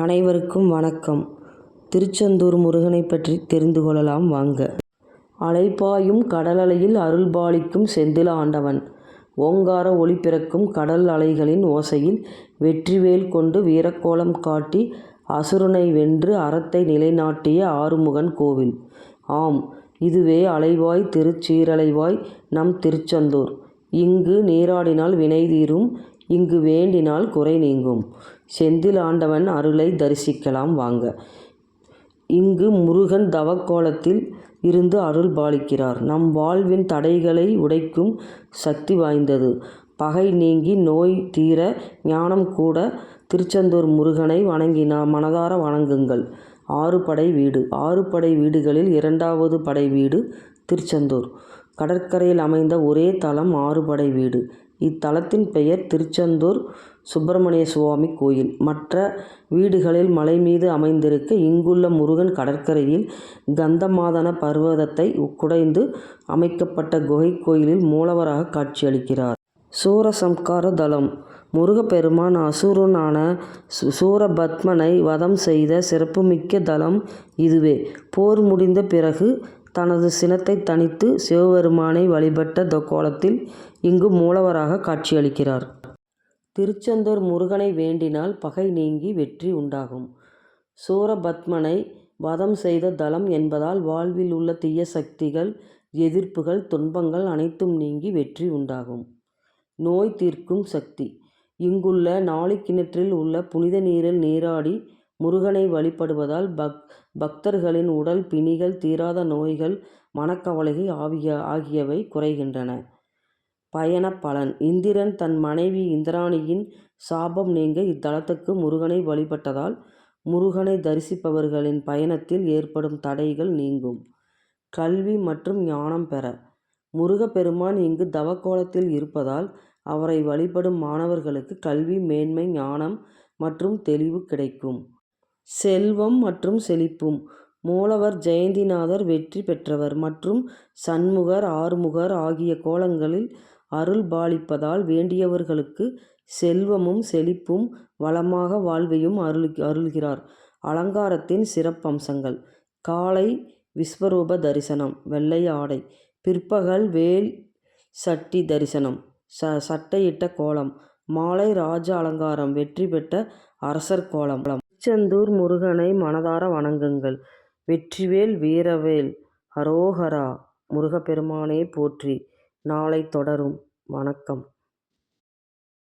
அனைவருக்கும் வணக்கம் திருச்செந்தூர் முருகனை பற்றி தெரிந்து கொள்ளலாம் வாங்க. அலைப்பாயும் கடலலையில் அருள்பாலிக்கும் செந்தில ஆண்டவன் ஓங்கார ஒளி பிறக்கும் கடல் அலைகளின் ஓசையில் வெற்றிவேல் கொண்டு வீரக்கோலம் காட்டி அசுரனை வென்று அறத்தை நிலைநாட்டிய ஆறுமுகன் கோவில். ஆம் இதுவே அலைவாய் திருச்சீரலைவாய் நம் திருச்செந்தூர். இங்கு நீராடினால் வினை தீரும் இங்கு வேண்டினால் குறை நீங்கும். செந்தில் ஆண்டவன் அருளை தரிசிக்கலாம் வாங்க. இங்கு முருகன் தவக்கோலத்தில் இருந்து அருள் பாலிக்கிறார். நம் வாழ்வின் தடைகளை உடைக்கும் சக்தி வாய்ந்தது. பகை நீங்கி நோய் தீர ஞானம் கூட திருச்செந்தூர் முருகனை வணங்கினா மனதார வணங்குங்கள். ஆறுபடை வீடு ஆறுபடை வீடுகளில் இரண்டாவது படை வீடு திருச்செந்தூர். கடற்கரையில் அமைந்த ஒரே தலம் ஆறுபடை வீடு. இத்தலத்தின் பெயர் திருச்செந்தூர் சுப்பிரமணிய சுவாமி கோயில். மற்ற வீடுகளில் மலை மீது அமைந்திருக்க இங்குள்ள முருகன் கடற்கரையில் கந்தமாதன பர்வதத்தை குடைந்து அமைக்கப்பட்ட குகை கோயிலில் மூலவராக காட்சியளிக்கிறார். சூரசம்கார தலம் முருகப்பெருமான் அசுரனான சூரபத்மனை வதம் செய்த சிறப்புமிக்க தலம் இதுவே. போர் முடிந்த பிறகு தனது சினத்தை தணித்து சிவபெருமானை வழிபட்ட கோலத்தில் இங்கு மூலவராக காட்சியளிக்கிறார். திருச்செந்தூர் முருகனை வேண்டினால் பகை நீங்கி வெற்றி உண்டாகும். சூரபத்மனை வதம் செய்த தலம் என்பதால் வாழ்வில் உள்ள தீய சக்திகள் எதிர்ப்புகள் துன்பங்கள் அனைத்தும் நீங்கி வெற்றி உண்டாகும். நோய் தீர்க்கும் சக்தி இங்குள்ள நாழிக்கிணற்றில் உள்ள புனித நீரில் நீராடி முருகனை வழிபடுவதால் பக் பக்தர்களின் உடல் பிணிகள் தீராத நோய்கள் மனக்கவலைகள் ஆகியவை குறைகின்றன. பயண பலன் இந்திரன் தன் மனைவி இந்திராணியின் சாபம் நீங்க இத்தலத்துக்கு முருகனை வழிபட்டதால் முருகனை தரிசிப்பவர்களின் பயணத்தில் ஏற்படும் தடைகள் நீங்கும். கல்வி மற்றும் ஞானம் பெற முருகப்பெருமான் இங்கு தவக்கோலத்தில் இருப்பதால் அவரை வழிபடும் மாணவர்களுக்கு கல்வி மேன்மை ஞானம் மற்றும் தெளிவு கிடைக்கும். செல்வம் மற்றும் செழிப்பும் மூலவர் ஜெயந்திநாதர் வெற்றி பெற்றவர் மற்றும் சண்முகர் ஆறுமுகர் ஆகிய கோலங்களில் அருள் பாலிப்பதால் வேண்டியவர்களுக்கு செல்வமும் செழிப்பும் வளமாக வாழ்வையும் அருள் அருள்கிறார். அலங்காரத்தின் சிறப்பம்சங்கள் காலை விஸ்வரூப தரிசனம் வெள்ளை ஆடை. பிற்பகல் வேல் சட்டி தரிசனம் ச சட்டையிட்ட கோலம். மாலை ராஜ அலங்காரம் வெற்றி பெற்ற அரசர் கோலம். திருச்செந்தூர் முருகனை மனதார வணங்குங்கள். வெற்றிவேல் வீரவேல் அரோகரா முருகப்பெருமானே போற்றி. நாளை தொடரும். வணக்கம்.